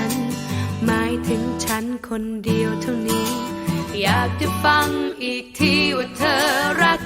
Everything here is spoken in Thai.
ั้น หมายถึงฉันคนเดียวเท่านี้ อยากจะฟังอีกทีว่าเธอรัก